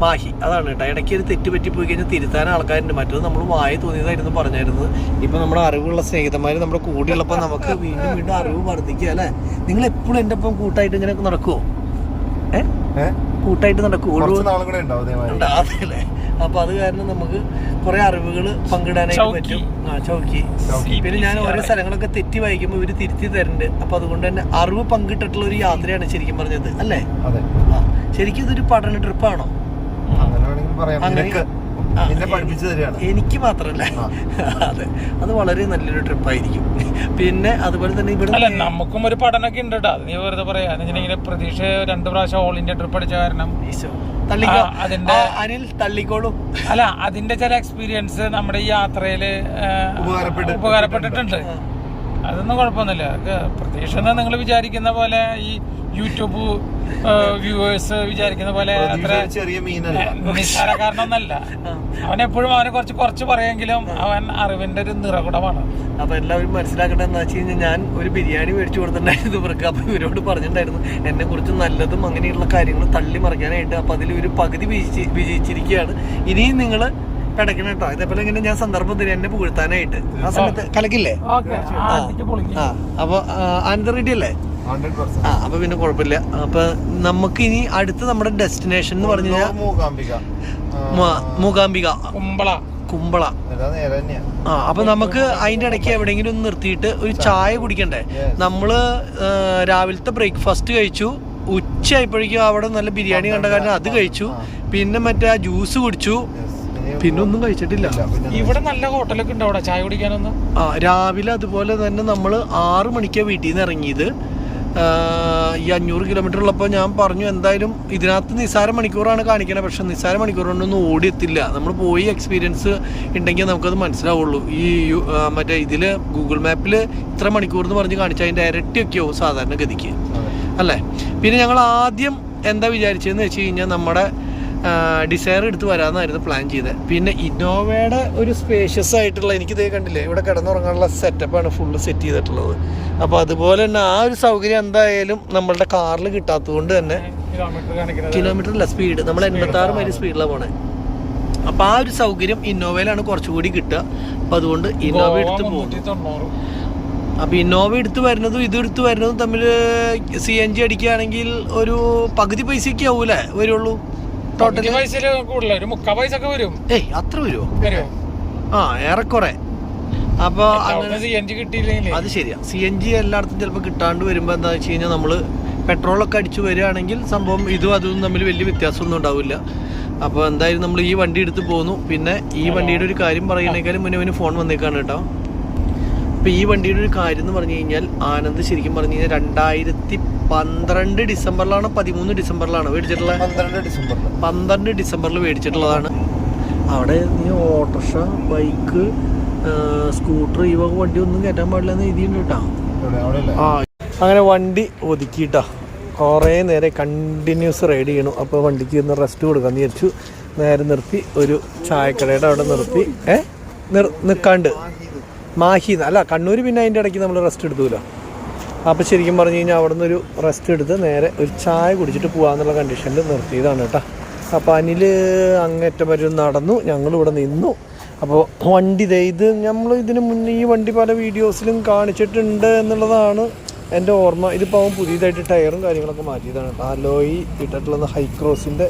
മാഹി. അതാണ് കേട്ടോ. ഇടയ്ക്ക് ഒരു തെറ്റ് പറ്റി പോയി കഴിഞ്ഞാൽ തിരുത്താൻ ആൾക്കാരുണ്ട്. മറ്റത് നമ്മൾ വായ തോന്നിയതായിരുന്നു പറഞ്ഞായിരുന്നത്. ഇപ്പൊ നമ്മുടെ അറിവുള്ള സ്നേഹിതന്മാർ നമ്മുടെ കൂടെയുള്ളപ്പോൾ നമുക്ക് വീണ്ടും വീണ്ടും അറിവ് വർദ്ധിക്കുക അല്ലേ? നിങ്ങൾ എപ്പോഴും എന്റെ ഒപ്പം കൂട്ടായിട്ട് ഇങ്ങനെ നടക്കുമോ ഏഹ് കൂട്ടായിട്ട് നടക്കുവോ? കുറച്ച് നാളും കൂടെ ഉണ്ടാവും അതേമാതിരി അപ്പൊ അത് കാരണം നമുക്ക് കുറെ അറിവുകൾ പങ്കിടാനായിട്ട് പറ്റും. ആ ചൗക്കി. പിന്നെ ഞാൻ ഓരോ സ്ഥലങ്ങളൊക്കെ തെറ്റി വായിക്കുമ്പോൾ ഇവർ തിരുത്തി തരുന്നുണ്ട് അപ്പൊ അതുകൊണ്ട് തന്നെ അറിവ് പങ്കിട്ടിട്ടുള്ള ഒരു യാത്രയാണ് ശരിക്കും പറഞ്ഞത് അല്ലേ? അതെ. ശരിക്കും ഇതൊരു പഠന ട്രിപ്പാണോ? എനിക്ക് മാത്രല്ല. അതെ. അത് വളരെ നല്ലൊരു ട്രിപ്പായിരിക്കും. പിന്നെ അതുപോലെ തന്നെ ഇവിടെ നമുക്കും ഒരു പഠനമൊക്കെ ഉണ്ട് കേട്ടോ നീ വെറുതെ പറയാ. പ്രതീക്ഷ രണ്ട് പ്രാവശ്യം ഓൾ ഇന്ത്യ ട്രിപ്പ് അടിച്ച കാരണം തള്ളിക്കോ? അതിന്റെ- അനിൽ തള്ളിക്കോളും. അല്ല അതിന്റെ ചില എക്സ്പീരിയൻസ് നമ്മുടെ ഈ യാത്രയിൽ ഉപകാരപ്പെട്ടിട്ടുണ്ട്. അതൊന്നും കുഴപ്പമൊന്നുമില്ല. പ്രതീക്ഷ നിങ്ങൾ വിചാരിക്കുന്ന പോലെ ഈ യൂട്യൂബ് വ്യൂവേഴ്സ് വിചാരിക്കുന്ന പോലെ അത്ര ചെറിയ മീനല്ല. നിസ്സാരക്കാരനൊന്നല്ല അവൻ എപ്പോഴും അവനെ കുറച്ച് കുറച്ച് പറയുമെങ്കിലും അവൻ അറിവിന്റെ ഒരു നിറകുടമാണ്. അപ്പൊ എല്ലാവരും മനസ്സിലാക്കട്ടെ എന്ന് വെച്ച് കഴിഞ്ഞാൽ ഞാൻ ഒരു ബിരിയാണി മേടിച്ചു കൊടുത്തിട്ടുണ്ടായിരുന്നു ഇവർക്ക്. അപ്പൊ ഇവരോട് പറഞ്ഞിട്ടുണ്ടായിരുന്നു എന്നെ കുറിച്ച് നല്ലതും അങ്ങനെയുള്ള കാര്യങ്ങൾ തള്ളി മറിക്കാനായിട്ട് അപ്പൊ അതിൽ ഒരു പകുതി വിജയിച്ച് വിജയിച്ചിരിക്കുകയാണ്. ഇനിയും നിങ്ങൾ പിടക്കണം കേട്ടോ ഇതേപോലെ ഇങ്ങനെ ഞാൻ സന്ദർഭം തരും. എന്നെ പുകഴ്ത്താനായിട്ട്. ആ സമയത്ത് കലക്കില്ലേ? ആ അപ്പൊ ആനന്ദ റെഡി അല്ലേ? ആ അപ്പൊ പിന്നെ കുഴപ്പമില്ല. അപ്പൊ നമുക്ക് ഇനി അടുത്ത നമ്മുടെ ഡെസ്റ്റിനേഷൻ എന്ന് പറഞ്ഞു കഴിഞ്ഞാൽ മൂകാംബിക. കുമ്പള. കുമ്പള. ആ അപ്പൊ നമുക്ക് അതിന്റെ ഇടയ്ക്ക് എവിടെയെങ്കിലും ഒന്ന് നിർത്തിയിട്ട് ഒരു ചായ കുടിക്കണ്ടേ. നമ്മൾ രാവിലത്തെ ബ്രേക്ക്ഫാസ്റ്റ് കഴിച്ചു. ഉച്ച ആയപ്പോഴേക്കും അവിടെ നല്ല ബിരിയാണി കണ്ട കാരണം അത് കഴിച്ചു. പിന്നെ മറ്റേ ആ ജ്യൂസ് കുടിച്ചു. പിന്നെ ഒന്നും കഴിച്ചിട്ടില്ല. ഇവിടെ നല്ല ഹോട്ടലൊക്കെ ഉണ്ട് അവിടെ ചായ കുടിക്കാനൊന്നും? ആ രാവിലെ അതുപോലെ തന്നെ നമ്മൾ ആറു മണിക്കാണ് വീട്ടിൽ നിന്ന് ഇറങ്ങിയത് ഈ അഞ്ഞൂറ് കിലോമീറ്റർ ഉള്ളപ്പോൾ ഞാൻ പറഞ്ഞു എന്തായാലും ഇതിനകത്ത് നിസ്സാര മണിക്കൂറാണ് കാണിക്കണത് പക്ഷെ നിസ്സാര മണിക്കൂർ കൊണ്ടൊന്നും ഓടിയെത്തില്ല. നമ്മൾ പോയി എക്സ്പീരിയൻസ് ഉണ്ടെങ്കിൽ നമുക്കത് മനസ്സിലാവുള്ളൂ. ഈ മറ്റേ ഇതിൽ ഗൂഗിൾ മാപ്പിൽ ഇത്ര മണിക്കൂർ എന്ന് പറഞ്ഞ് കാണിച്ചാൽ അതിന്റെ ഇരട്ടിയൊക്കെയാവും സാധാരണ ഗതിക്ക് അതെ. അല്ലേ? പിന്നെ ഞങ്ങൾ ആദ്യം എന്താ വിചാരിച്ചതെന്ന് വെച്ച് കഴിഞ്ഞാൽ നമ്മുടെ ഡിസയർ എടുത്ത് വരാമെന്നായിരുന്നു പ്ലാൻ ചെയ്തത് പിന്നെ ഇന്നോവയുടെ ഒരു സ്പേഷ്യസ് ആയിട്ടുള്ള എനിക്ക് ഇതേ കണ്ടില്ലേ ഇവിടെ കിടന്നുറങ്ങാനുള്ള സെറ്റപ്പാണ് ഫുള്ള് സെറ്റ് ചെയ്തിട്ടുള്ളത്. അപ്പോൾ അതുപോലെ തന്നെ ആ ഒരു സൗകര്യം എന്തായാലും നമ്മളുടെ കാറിൽ കിട്ടാത്തത് കൊണ്ട് തന്നെ കിലോമീറ്റർ അല്ല സ്പീഡ് നമ്മൾ എൺപത്തി ആറ് മൈൽ സ്പീഡിലാണ് പോണേ. അപ്പം ആ ഒരു സൗകര്യം ഇന്നോവയിലാണ് കുറച്ചുകൂടി കിട്ടുക. അപ്പം അതുകൊണ്ട് ഇന്നോവ എടുത്ത് പോകും അപ്പോൾ ഇന്നോവ എടുത്ത് വരുന്നതും ഇത് എടുത്ത് വരുന്നതും തമ്മിൽ സി എൻ ജി അടിക്കുകയാണെങ്കിൽ ഒരു പകുതി പൈസയ്ക്ക് ആവൂലേ വരുള്ളൂ? പകുതി ടോട്ടൽ പൈസയിൽ കൂടുതൽ ഒരു മുക്കാ പൈസ ഒക്കെ വരും. ഏയ് അത്ര വരുമോ വരുമോ ആ ഏറെക്കുറെ. അപ്പൊ അങ്ങനെ സി എൻ ജി കിട്ടിയില്ലെങ്കിൽ അത് ശരിയാ. സി എൻ ജി എല്ലായിടത്തും ചിലപ്പോൾ കിട്ടാണ്ട് വരുമ്പോൾ എന്താ വെച്ച് കഴിഞ്ഞാൽ നമ്മൾ പെട്രോളൊക്കെ അടിച്ചു വരികയാണെങ്കിൽ സംഭവം ഇതും അതും തമ്മിൽ വലിയ വ്യത്യാസമൊന്നും ഉണ്ടാവില്ല. അപ്പോൾ എന്തായാലും നമ്മൾ ഈ വണ്ടി എടുത്ത് പോന്നു. പിന്നെ ഈ വണ്ടിയുടെ ഒരു കാര്യം പറയുന്നേക്കാളും മുന്നേ മുന്നേ ഫോൺ വന്നേക്കാണ് കേട്ടോ. അപ്പോൾ ഈ വണ്ടിയുടെ ഒരു കാര്യം എന്ന് പറഞ്ഞു കഴിഞ്ഞാൽ ആനന്ദ് ശരിക്കും പറഞ്ഞു കഴിഞ്ഞാൽ രണ്ടായിരത്തി പന്ത്രണ്ട് ഡിസംബറിലാണോ പതിമൂന്ന് ഡിസംബറിലാണോ മേടിച്ചിട്ടുള്ളത് പന്ത്രണ്ട് ഡിസംബറിൽ പന്ത്രണ്ട് ഡിസംബറിൽ മേടിച്ചിട്ടുള്ളതാണ്. അവിടെ നീ ഓട്ടോറിക്ഷ ബൈക്ക് സ്കൂട്ടർ ഈ വക വണ്ടി ഒന്നും കയറ്റാൻ പാടില്ല എന്ന് എഴുതിയുണ്ട് കേട്ടോ. ആ അങ്ങനെ വണ്ടി ഒതുക്കിയിട്ടാ കുറേ നേരെ കണ്ടിന്യൂസ് റൈഡ് ചെയ്യണു. അപ്പോൾ വണ്ടിക്ക് ഒന്ന് റെസ്റ്റ് കൊടുക്കാൻ വിചാരിച്ചു. നേരെ നിർത്തി ഒരു ചായക്കടയുടെ അവിടെ നിർത്തി. ഏ? നിർ നിൽക്കാണ്ട് മാഹി അല്ല കണ്ണൂർ പിന്നെ അതിന്റെ ഇടയ്ക്ക് നമ്മൾ റെസ്റ്റ് എടുത്തുമല്ലോ അപ്പോൾ ശരിക്കും പറഞ്ഞു കഴിഞ്ഞാൽ അവിടെ നിന്നൊരു റെസ്റ്റ് എടുത്ത് നേരെ ഒരു ചായ കുടിച്ചിട്ട് പോകാമെന്നുള്ള കണ്ടീഷനിൽ നിർത്തിയതാണ് കേട്ടോ. അപ്പോൾ അനിൽ അങ്ങേറ്റം വരും നടന്നു ഞങ്ങളിവിടെ നിന്നു. അപ്പോൾ വണ്ടി ഇത് നമ്മൾ ഇതിന് മുന്നേ ഈ വണ്ടി പല വീഡിയോസിലും കാണിച്ചിട്ടുണ്ട് എന്നുള്ളതാണ് എന്റെ ഓർമ്മ ഇതിപ്പോൾ അവൻ പുതിയതായിട്ട് ടയറും കാര്യങ്ങളൊക്കെ മാറ്റിയതാണ്. അലോയി ഇട്ടിട്ടുള്ളത് ഹൈക്രോസിന്റെ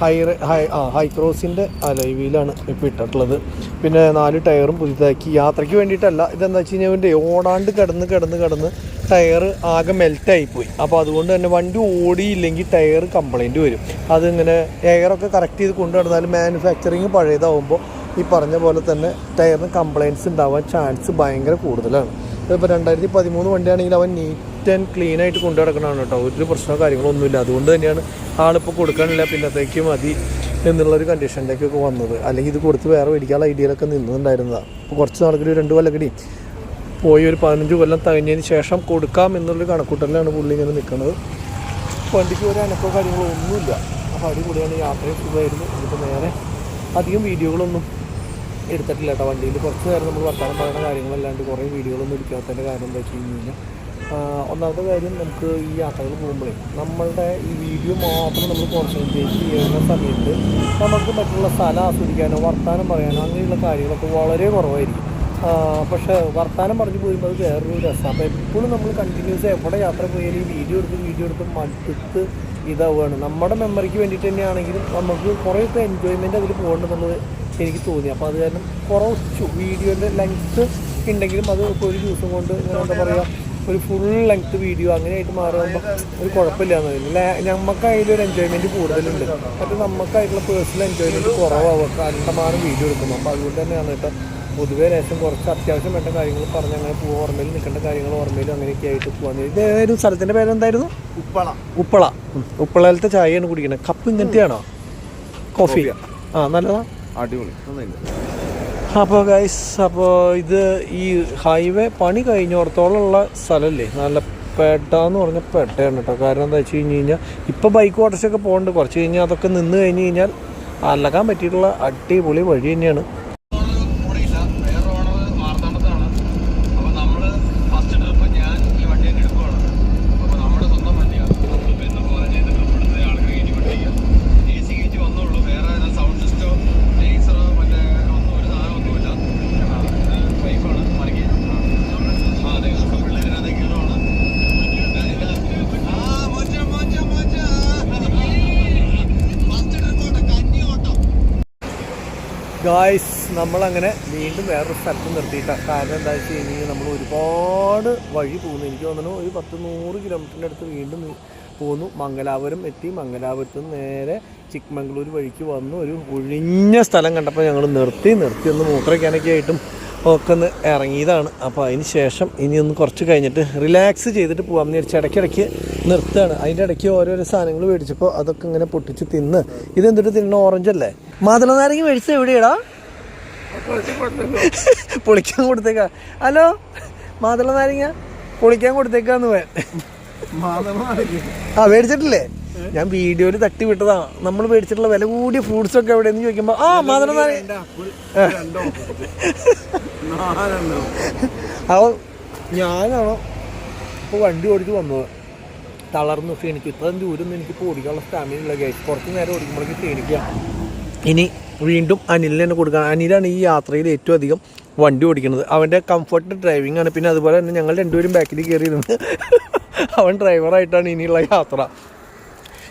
ഹൈ ഹൈ ആ ഹൈക്രോസിന്റെ അലോയ് വീലാണ് ഇപ്പോൾ ഇട്ടിട്ടുള്ളത്. പിന്നെ നാല് ടയറും പുതിയതാക്കി. യാത്രയ്ക്ക് വേണ്ടിയിട്ടല്ല ഇതെന്താ വെച്ച് കഴിഞ്ഞാൽ ഇവന്റെ ഓടാണ്ട് കിടന്ന് കിടന്ന് കിടന്ന് ടയർ ആകെ മെൽറ്റായി പോയി. അപ്പോൾ അതുകൊണ്ട് തന്നെ വണ്ടി ഓടിയില്ലെങ്കിൽ ടയർ കംപ്ലൈന്റ് വരും. അതിങ്ങനെ എയറൊക്കെ കറക്റ്റ് ചെയ്ത് കൊണ്ടു നടന്നാലും മാനുഫാക്ചറിങ് പഴയതാവുമ്പോൾ ഈ പറഞ്ഞ പോലെ തന്നെ ടയറിന് കംപ്ലയിൻസ് ഉണ്ടാവാൻ ചാൻസ് ഭയങ്കര കൂടുതലാണ്. ഇപ്പോൾ രണ്ടായിരത്തി പതിമൂന്ന് വണ്ടിയാണെങ്കിൽ അവൻ നീറ്റ് ആൻഡ് ക്ലീൻ ആയിട്ട് കൊണ്ടു നടക്കണമാണ് കേട്ടോ. ഒരു പ്രശ്നമോ കാര്യങ്ങളോ ഒന്നുമില്ല. അതുകൊണ്ട് തന്നെയാണ് ആളിപ്പോൾ കൊടുക്കാനില്ല. പിന്നത്തേക്ക് മതി എന്നുള്ളൊരു കണ്ടീഷനിലേക്കൊക്കെ വന്നത്. അല്ലെങ്കിൽ ഇത് കൊടുത്ത് വേറെ മേടിക്കാനുള്ള ഐഡിയയിലൊക്കെ നിന്നുണ്ടായിരുന്നതാണ് അപ്പോൾ കുറച്ച് നാൾക്കൊരു രണ്ട് കൊല്ലക്കടി പോയി ഒരു പതിനഞ്ച് കൊല്ലം തകഞ്ഞതിന് ശേഷം കൊടുക്കാം എന്നുള്ളൊരു കണക്കൂട്ടലിലാണ് പുള്ളി ഇങ്ങനെ നിൽക്കുന്നത്. വണ്ടിക്ക് ഒരു അനക്കോ കാര്യങ്ങളോ ഒന്നുമില്ല. അപ്പോൾ അടിപൊളിയാണ്. യാത്രയും സുഖമായിരുന്നു. ഇതിപ്പോൾ നേരെ അധികം വീഡിയോകളൊന്നും എടുത്തിട്ടില്ല കേട്ടോ. വണ്ടിയിൽ കുറച്ച് നേരം നമ്മൾ വർത്തമാനം പറയുന്ന കാര്യങ്ങളല്ലാണ്ട് കുറേ വീഡിയോകളൊന്നും എടുക്കാത്തതിന്റെ കാരണം എന്താ വെച്ച് കഴിഞ്ഞ് കഴിഞ്ഞാൽ ഒന്നാമത്തെ കാര്യം നമുക്ക് ഈ യാത്രകൾ പോകുമ്പോഴേ നമ്മളുടെ ഈ വീഡിയോ മാത്രം നമ്മൾ കോൺസെൻട്രേറ്റ് ചെയ്യുന്ന സമയത്ത് നമുക്ക് മറ്റുള്ള സ്ഥലം ആസ്വദിക്കാനോ വർത്തമാനം പറയാനോ അങ്ങനെയുള്ള കാര്യങ്ങളൊക്കെ വളരെ കുറവായിരിക്കും. പക്ഷേ വർത്തമാനം പറഞ്ഞു പോരുമ്പോൾ അത് വേറൊരു രസമാണ് അപ്പോൾ എപ്പോഴും നമ്മൾ കണ്ടിന്യൂസ് എവിടെ യാത്ര പോയാലും ഈ വീഡിയോ എടുത്ത് വീഡിയോ എടുത്ത് മടുത്ത് ഇതാവുകയാണ്. നമ്മുടെ മെമ്മറിക്ക് വേണ്ടിയിട്ട് തന്നെയാണെങ്കിലും നമുക്ക് കുറേയൊക്കെ എൻജോയ്മെന്റ് അതിൽ പോകേണ്ടതെന്നുള്ളത് എനിക്ക് തോന്നി. അപ്പോൾ അത് കാരണം കുറച്ചു വീഡിയോന്റെ ലെങ്ത്ത് ഉണ്ടെങ്കിലും അത് ഇപ്പോൾ ഒരു ദിവസം കൊണ്ട് എന്താ പറയുക ഒരു ഫുൾ ലെങ്ത് വീഡിയോ അങ്ങനെയായിട്ട് മാറുമ്പോൾ ഒരു കുഴപ്പമില്ലാന്ന് പറയുന്നത് നമുക്കായാലും ഒരു എൻജോയ്മെന്റ് കൂടുതലുണ്ട്. പക്ഷേ നമുക്കായിട്ടുള്ള പേഴ്സണൽ എൻജോയ്മെന്റ് കുറവാകും കണ്ടമാനം വീഡിയോ എടുക്കുമ്പോൾ അപ്പോൾ അതുകൊണ്ട് തന്നെയാണ് കേട്ടോ. പൊതുവേ ലേശം കുറച്ച് അത്യാവശ്യം വേണ്ട കാര്യങ്ങൾ പറഞ്ഞ് അങ്ങനെ പോകുക ഓർമ്മയിൽ നിൽക്കേണ്ട കാര്യങ്ങൾ ഓർമ്മയിൽ അങ്ങനെയൊക്കെ ആയിട്ട് പോകാൻ ഇതേതായാലും സ്ഥലത്തിന്റെ പേരെന്തായിരുന്നു? ഉപ്പള. ഉപ്പള. ഉപ്പളയിലത്തെ ചായയാണ് കുടിക്കുന്നത് കപ്പ് ഇങ്ങനത്തെയാണോ? കോഫി. ആ നല്ലതാ. അടിപൊളി. അപ്പോൾ ഗൈസ് അപ്പോൾ ഇത് ഈ ഹൈവേ പണി കഴിഞ്ഞോടത്തോളമുള്ള സ്ഥലമല്ലേ? നല്ല പെട്ട എന്ന് പറഞ്ഞ പെട്ടയാണ് കേട്ടോ. കാരണം എന്താ വെച്ച് കഴിഞ്ഞ് കഴിഞ്ഞാൽ ഇപ്പോൾ ബൈക്ക് ഓട്ടർസൊക്കെ പോകുന്നുണ്ട് കുറച്ച് കഴിഞ്ഞാൽ അതൊക്കെ നിന്ന് കഴിഞ്ഞ് കഴിഞ്ഞാൽ അലക്കാൻ പറ്റിയിട്ടുള്ള അടിപൊളി വഴി തന്നെയാണ്. ഗായ്സ് നമ്മളങ്ങനെ വീണ്ടും വേറൊരു സ്ഥലത്ത് നിർത്തിയിട്ടാണ് കാരണം എന്താ വെച്ച് കഴിഞ്ഞാൽ നമ്മൾ ഒരുപാട് വഴി പോകുന്നു. എനിക്ക് തോന്നുന്നു ഒരു പത്ത് നൂറ് കിലോമീറ്ററിന്റെ അടുത്ത് വീണ്ടും പോന്നു മംഗലാപുരം എത്തി. മംഗലാപുരത്ത് നിന്ന് നേരെ ചിക്മംഗ്ലൂർ വഴിക്ക് വന്നു ഒരു ഒഴിഞ്ഞ സ്ഥലം കണ്ടപ്പോൾ ഞങ്ങൾ നിർത്തി നിർത്തി ഒന്ന് മൂത്രയ്ക്കാനൊക്കെ ആയിട്ടും ഒക്കെ ഒന്ന് ഇറങ്ങിയതാണ്. അപ്പോൾ അതിന് ശേഷം ഇനി ഒന്ന് കുറച്ച് കഴിഞ്ഞിട്ട് റിലാക്സ് ചെയ്തിട്ട് പോകാം എന്ന് വിചാരിച്ച് ഇടയ്ക്കിടയ്ക്ക് നിർത്തുകയാണ്. അതിന്റെ ഇടയ്ക്ക് ഓരോരോ സാധനങ്ങൾ മേടിച്ചപ്പോൾ അതൊക്കെ ഇങ്ങനെ പൊട്ടിച്ച് തിന്ന്. ഇതെന്തിട്ട് തിന്നണ? ഓറഞ്ച് അല്ലേ? മാതള നാരങ്ങ മേടിച്ചത് എവിടെയാടാ? പൊളിക്കാൻ കൊടുത്തേക്കാ. ഹലോ? മാതള നാരങ്ങ പൊളിക്കാൻ കൊടുത്തേക്കാന്ന് പോയാൻ ആ മേടിച്ചിട്ടില്ലേ? ഞാൻ വീഡിയോയിൽ തട്ടി വിട്ടതാ നമ്മൾ മേടിച്ചിട്ടുള്ള വില കൂടിയ ഫ്രൂട്ട്സ് ഒക്കെ എവിടെയെന്ന് ചോദിക്കുമ്പോൾ ആ മാതള അപ്പൊ അപ്പോൾ ഞാനാണോ ഇപ്പോൾ വണ്ടി ഓടിച്ച് വന്നത്? തളർന്നു ക്ഷീണിക്കും ഇത്രയും ദൂരം എനിക്കിപ്പോൾ ഓടിക്കാനുള്ള സ്റ്റാമിന ഇല്ല ഗൈസ് കുറച്ച് നേരം ഓടിക്കുമ്പോഴേക്ക് ക്ഷീണിക്കാം ഇനി വീണ്ടും അനിലിന് തന്നെ കൊടുക്കണം അനിലാണ് ഈ യാത്രയിൽ ഏറ്റവും അധികം വണ്ടി ഓടിക്കുന്നത്. അവന്റെ കംഫർട്ട് ഡ്രൈവിംഗ് ആണ്. പിന്നെ അതുപോലെ തന്നെ ഞങ്ങൾ രണ്ടുപേരും ബാക്കിൽ കയറിയിരുന്നത്. അവൻ ഡ്രൈവറായിട്ടാണ് ഇനിയുള്ള യാത്ര.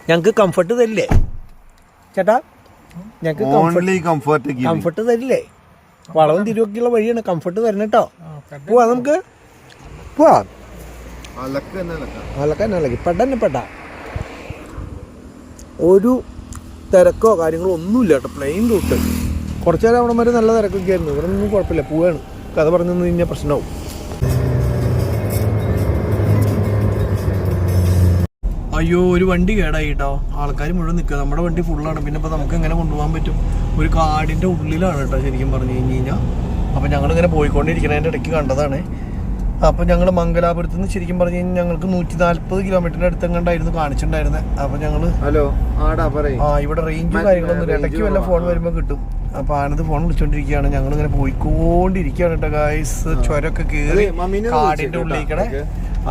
ഞങ്ങൾക്ക് കംഫർട്ട് തരില്ലേ? ചേട്ടാ ഞങ്ങൾക്ക് കംഫർട്ട് ഓൺലി കംഫർട്ട് കംഫർട്ട് തരില്ലേ? വളവും തിരുവൊക്കെയുള്ള വഴിയാണ് കംഫർട്ട് തരണം കേട്ടോ പോവാ നമുക്ക്. പോവാ. അലക്ക് തന്നെ അലക്ക. അലക്കാൻ പെട്ടെന്ന് പെട്ട ഒരു തിരക്കോ കാര്യങ്ങളോ ഒന്നുമില്ല കേട്ടോ പ്ലെയിൻ റൂട്ട് കുറച്ചു നേരം അവിടെ വരെ നല്ല തിരക്കൊക്കെ ആയിരുന്നു ഇവിടെ ഒന്നും കുഴപ്പമില്ല. പോവാണ്. കഥ പറഞ്ഞു കഴിഞ്ഞാൽ പ്രശ്നമാവും. അയ്യോ ഒരു വണ്ടി കേടായി കേട്ടോ ആൾക്കാർ മുഴുവൻ നിൽക്കുക. നമ്മുടെ വണ്ടി ഫുള്ളാണ് പിന്നെ ഇപ്പോൾ നമുക്ക് എങ്ങനെ കൊണ്ടുപോകാൻ പറ്റും? ഒരു കാടിന്റെ ഉള്ളിലാണ് കേട്ടോ ശരിക്കും പറഞ്ഞു കഴിഞ്ഞ് കഴിഞ്ഞാൽ അപ്പോൾ ഞങ്ങളിങ്ങനെ പോയിക്കൊണ്ടിരിക്കണതിന്റെ ഇടയ്ക്ക് കണ്ടതാണ്. അപ്പോൾ ഞങ്ങൾ മംഗലാപുരത്ത് നിന്ന് ശരിക്കും പറഞ്ഞു കഴിഞ്ഞാൽ ഞങ്ങൾക്ക് നൂറ്റി നാൽപ്പത് കിലോമീറ്ററിന്റെ അടുത്ത് അടുത്തെങ്ങാണ്ടായിരുന്നു കാണിച്ചിട്ടുണ്ടായിരുന്നത് അപ്പോൾ ഞങ്ങൾ ഹലോ ആടാ പറയും. ആ ഇവിടെ റേഞ്ചും കാര്യങ്ങളൊന്നും ഇടയ്ക്ക് വല്ല ഫോൺ വരുമ്പോൾ കിട്ടും. അപ്പോൾ ആനത് ഫോൺ വിളിച്ചോണ്ടിരിക്കുകയാണ് ഞങ്ങൾ ഇങ്ങനെ പോയിക്കൊണ്ടിരിക്കുകയാണ് കേട്ടോ ഗായ്സ് ചുരമൊക്കെ കയറി കാടിന്റെ ഉള്ളിൽ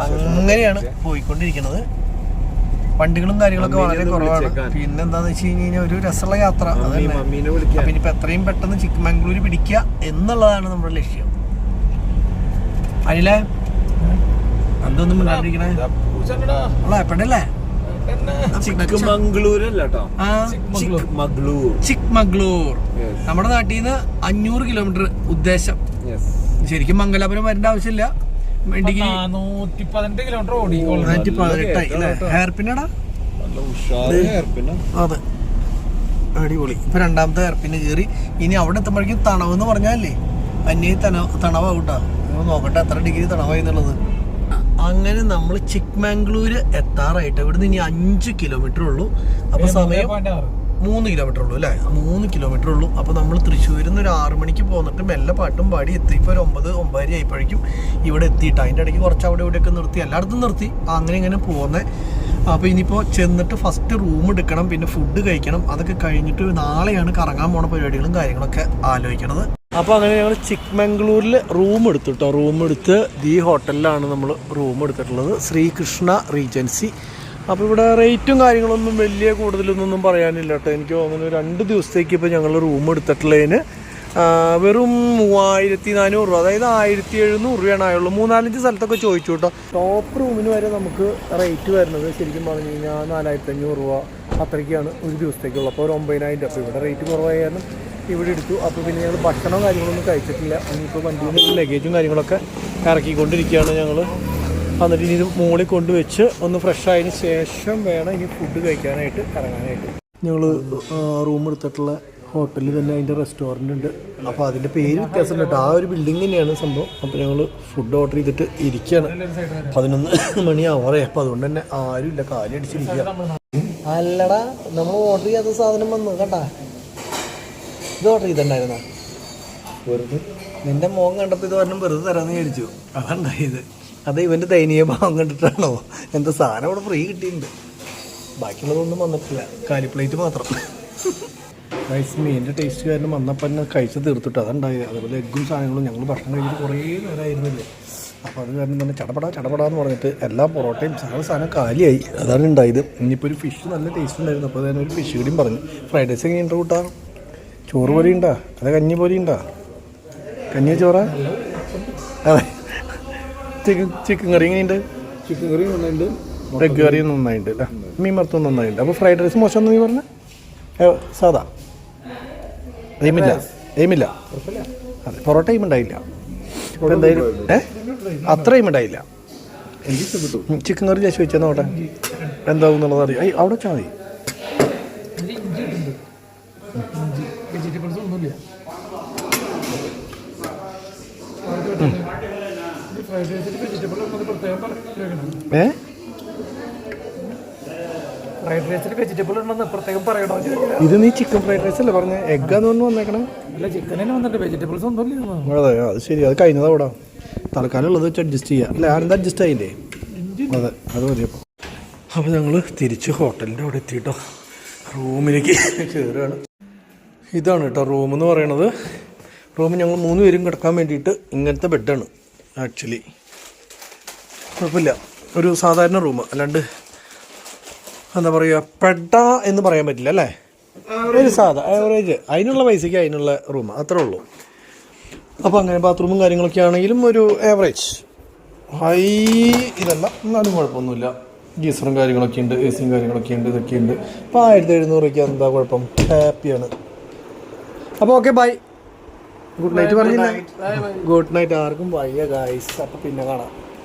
അങ്ങനെയാണ് പോയിക്കൊണ്ടിരിക്കുന്നത് വണ്ടികളും കാര്യങ്ങളൊക്കെ വളരെ കുറവാണ്. പിന്നെ എന്താന്ന് വെച്ച് കഴിഞ്ഞ് കഴിഞ്ഞാൽ ഒരു രസമുള്ള യാത്ര. അപ്പൊ ഇനിയിപ്പോ എത്രയും പെട്ടെന്ന് ചിക്കമംഗ്ലൂര് പിടിക്കുക എന്നുള്ളതാണ് നമ്മുടെ ലക്ഷ്യം. അനിലെ എന്തൊന്നും മിണ്ടാണ്ടിരിക്കണേ? ചിക്മംഗ്ലൂർ നമ്മുടെ നാട്ടിൽ നിന്ന് അഞ്ഞൂറ് കിലോമീറ്റർ ഉദ്ദേശം. ശരിക്കും മംഗലാപുരം വരേണ്ട ആവശ്യമില്ല. ഡിഗ്രി നൂറ്റി പതിനെട്ട് കിലോമീറ്റർ ഓടി നൂറ്റി പതിനെട്ടായി അല്ലേ ഹെയർ പിന്നടാ നല്ല ഉഷാറ് പിന്നെ അതെ. അടിപൊളി. ഇപ്പൊ രണ്ടാമത്തെ ഹെയർപ്പിന് കയറി. ഇനി അവിടെ എത്തുമ്പോഴേക്കും തണവ് എന്ന് പറഞ്ഞാലേ അന്യ തണ തണവാകൂട്ടാ നോക്കട്ടെ എത്ര ഡിഗ്രി തണവായി എന്നുള്ളത്. അങ്ങനെ നമ്മൾ ചിക്ക്മാംഗ്ലൂര് എത്താറായിട്ട്. ഇവിടുന്ന് ഇനി അഞ്ച് കിലോമീറ്റർ ഉള്ളൂ. അപ്പൊ സമയം മൂന്ന് കിലോമീറ്റർ ഉള്ളൂ അല്ലേ? മൂന്ന് കിലോമീറ്റർ ഉള്ളൂ. അപ്പോൾ നമ്മൾ തൃശ്ശൂരിൽ നിന്ന് ഒരു ആറ് മണിക്ക് പോന്നിട്ട് മെല്ലെ പാട്ടും പാടി എത്തി ഇപ്പോൾ ഒരു ഒമ്പത് ഒമ്പതര ആയപ്പോഴേക്കും ഇവിടെ എത്തിയിട്ട് അതിന്റെ ഇടയ്ക്ക് കുറച്ച് അവിടെ ഇവിടെയൊക്കെ നിർത്തി. എല്ലായിടത്തും നിർത്തി. അങ്ങനെ ഇങ്ങനെ പോകുന്നത് അപ്പോൾ ഇനിയിപ്പോൾ ചെന്നിട്ട് ഫസ്റ്റ് റൂം എടുക്കണം പിന്നെ ഫുഡ് കഴിക്കണം. അതൊക്കെ കഴിഞ്ഞിട്ട് നാളെയാണ് കറങ്ങാൻ പോണ പരിപാടികളും കാര്യങ്ങളൊക്കെ ആലോചിക്കണത്. അപ്പോൾ അങ്ങനെ ഞങ്ങൾ ചിക്മംഗ്ലൂരിൽ റൂം എടുത്തു കേട്ടോ റൂം എടുത്ത് ദി ഹോട്ടലിലാണ് നമ്മൾ റൂം എടുത്തിട്ടുള്ളത്. ശ്രീകൃഷ്ണ റീജൻസി അപ്പോൾ ഇവിടെ റേറ്റും കാര്യങ്ങളൊന്നും വലിയ കൂടുതലൊന്നും പറയാനില്ല കേട്ടോ എനിക്ക് തോന്നുന്നു രണ്ട് ദിവസത്തേക്ക് ഇപ്പോൾ ഞങ്ങൾ റൂം എടുത്തിട്ടുള്ളതിന് വെറും മൂവായിരത്തി നാനൂറ് രൂപ. അതായത് ആയിരത്തി എഴുന്നൂറ് രൂപയാണ് ആയുള്ളൂ. മൂന്നാലഞ്ച് സ്ഥലത്തൊക്കെ ചോദിച്ചു കേട്ടോ ടോപ്പ് റൂമിന് വരെ നമുക്ക് റേറ്റ് വരുന്നത് ശരിക്കും പറഞ്ഞു കഴിഞ്ഞാൽ നാലായിരത്തി അഞ്ഞൂറ് രൂപ അത്രയ്ക്കാണ് ഒരു ദിവസത്തേക്കുള്ളത് അപ്പോൾ ഒരു ഒമ്പതിനായിരം രൂപ. അപ്പോൾ ഇവിടെ റേറ്റ് കുറവായ കാരണം ഇവിടെ എടുത്തു. അപ്പോൾ പിന്നെ ഞങ്ങൾ ഭക്ഷണവും കാര്യങ്ങളൊന്നും കഴിച്ചിട്ടില്ല. ഇനിയിപ്പോൾ വണ്ടിയിൽ നിന്ന് ലഗേജും കാര്യങ്ങളൊക്കെ ഇറക്കിക്കൊണ്ടിരിക്കുകയാണ് ഞങ്ങൾ എന്നിട്ട് ഇനി മുകളിൽ കൊണ്ടുവച്ച് ഒന്ന് ഫ്രഷ് ആയതിന് ശേഷം വേണം ഇനി ഫുഡ് കഴിക്കാനായിട്ട് ഇറങ്ങാനായിട്ട്. ഞങ്ങൾ റൂം എടുത്തിട്ടുള്ള ഹോട്ടലിൽ തന്നെ അതിന്റെ റെസ്റ്റോറന്റ് ഉണ്ട്. അപ്പോൾ അതിന്റെ പേര് വ്യത്യാസമുണ്ട് കേട്ടോ. ആ ഒരു ബിൽഡിംഗ് തന്നെയാണ് സംഭവം. അപ്പോൾ ഞങ്ങൾ ഫുഡ് ഓർഡർ ചെയ്തിട്ട് ഇരിക്കുകയാണ് പതിനൊന്ന് മണിയാവാറെ അപ്പോൾ അതുകൊണ്ട് തന്നെ ആരും ഇല്ല. കാലി അടിച്ചിരിക്കുക അല്ലടാ നമ്മൾ ഓർഡർ ചെയ്യാത്ത സാധനം വന്നു. കേട്ടാ ഇത് ഓർഡർ ചെയ്തിട്ടുണ്ടായിരുന്നോ? വെറുതെ. നിന്റെ മോൻ കണ്ടപ്പോൾ ഇത് പറഞ്ഞു വെറുതെ തരാമെന്ന് വിചാരിച്ചു. അതുണ്ടായത് അത് ഇവന്റെ ദയനീയ ഭാവം കണ്ടിട്ടാണോ? എന്താ സാധനം അവിടെ ഫ്രീ കിട്ടിയിട്ടുണ്ട്. ബാക്കിയുള്ളതൊന്നും വന്നിട്ടില്ല. കാലി പ്ലേറ്റ് മാത്രം. റൈസ് മീനിന്റെ ടേസ്റ്റ് കാരണം വന്നപ്പോൾ തന്നെ കഴിച്ച് തീർത്തിട്ട്. അതുണ്ടായത് അതുപോലെ എഗ്ഗും സാധനങ്ങളും ഞങ്ങൾ ഭക്ഷണം കഴിച്ചിട്ട് കുറേ നേരമായിരുന്നില്ലേ അപ്പോൾ അത് കാരണം തന്നെ ചടപടാ ചടപടാ എന്ന് പറഞ്ഞിട്ട് എല്ലാ പൊറോട്ടയും സാധനം സാധനം കാലിയായി. അതാണ് ഉണ്ടായത്. ഇനിയിപ്പോൾ ഒരു ഫിഷ് നല്ല ടേസ്റ്റ് ഉണ്ടായിരുന്നു. അപ്പോൾ തന്നെ ഒരു ഫിഷ് കൂടിയും പറഞ്ഞു. ഫ്രൈഡ് റൈസ് എങ്ങനെ ഉണ്ട് കൂട്ടാ? ചോറ് പോലെ ഉണ്ടാ അതെ കഞ്ഞി പോലെ ഉണ്ടാ കഞ്ഞി ചോറാ അതെ. ചിക്കൻ ചിക്കൻ കറി എങ്ങനെയുണ്ട്? ചിക്കൻ കറി നന്നായിട്ട് എഗ് കറി നന്നായിട്ടുണ്ട് അല്ലേ? മീൻ വറുത്തും നന്നായിട്ടുണ്ട് അപ്പോൾ ഫ്രൈഡ് റൈസ് മോശം നീ പറഞ്ഞ? സാധാ? എയിമില്ല എയിമില്ല അതെ പൊറോട്ട എയിം ഉണ്ടായില്ല. അപ്പോൾ എന്തായാലും ഏ? അത്ര എയിം ഉണ്ടായില്ല. ചിക്കൻ കറി ചേച്ചി വെച്ചാൽ നോട്ടെ എന്താവും എന്നുള്ളത് അറിയാം. അവിടെ വെച്ചാൽ മതി ഏ? ഫ്രൈഡ് റൈസിൽ വെജിറ്റബിൾ ഉണ്ടെന്ന് പ്രത്യേകം പറയണോ ഇത് നീ ചിക്കൻ ഫ്രൈഡ് റൈസ് അല്ലേ പറഞ്ഞ? എഗ്ഗാന്ന് പറഞ്ഞു വന്നേക്കണേ. അല്ല വന്നിട്ട് വെജിറ്റബിൾസ് ഒന്നുമില്ല അതെ അത് ശരി. അത് കഴിഞ്ഞതാ അവിടെ തൽക്കാലം ഉള്ളത് വെച്ച് അഡ്ജസ്റ്റ് ചെയ്യാം. അല്ല ആരെന്താ അഡ്ജസ്റ്റ് ആയില്ലേ അതെ അത് മതി അപ്പോൾ അപ്പോൾ ഞങ്ങൾ തിരിച്ച് ഹോട്ടലിന്റെ അവിടെ എത്തിയിട്ടോ. റൂമിലേക്ക് കയറുകയാണ് ഇതാണ് കേട്ടോ റൂം എന്ന് പറയണത്. റൂം ഞങ്ങൾ മൂന്ന് പേരും കിടക്കാൻ വേണ്ടിയിട്ട് ഇങ്ങനത്തെ ബെഡാണ് ആക്ച്വലി. കുഴപ്പമില്ല. ഒരു സാധാരണ റൂം. അല്ലാണ്ട് എന്താ പറയുക പെട്ട എന്ന് പറയാൻ പറ്റില്ല അല്ലേ? ഒരു സാധാ ആവറേജ് അതിനുള്ള പൈസയ്ക്ക് അതിനുള്ള റൂം അത്രേ ഉള്ളൂ. അപ്പോൾ അങ്ങനെ ബാത്റൂമും കാര്യങ്ങളൊക്കെ ആണെങ്കിലും ഒരു ആവറേജ് ഹൈ ഇതല്ല എന്നാലും കുഴപ്പമൊന്നുമില്ല. ഗീസറും കാര്യങ്ങളൊക്കെ ഉണ്ട് എ സിയും കാര്യങ്ങളൊക്കെ ഉണ്ട് ഇതൊക്കെ ഉണ്ട്. അപ്പോൾ ആയിരത്തി എഴുന്നൂറ് രൂപയ്ക്ക് എന്താ കുഴപ്പം? ഹാപ്പിയാണ്. അപ്പോൾ ഓക്കെ ബൈ ഗുഡ് നൈറ്റ് പറഞ്ഞില്ല? ഗുഡ് നൈറ്റ് ആർക്കും വയ്യ ഗായ്സ് അപ്പോൾ പിന്നെ കാണാം.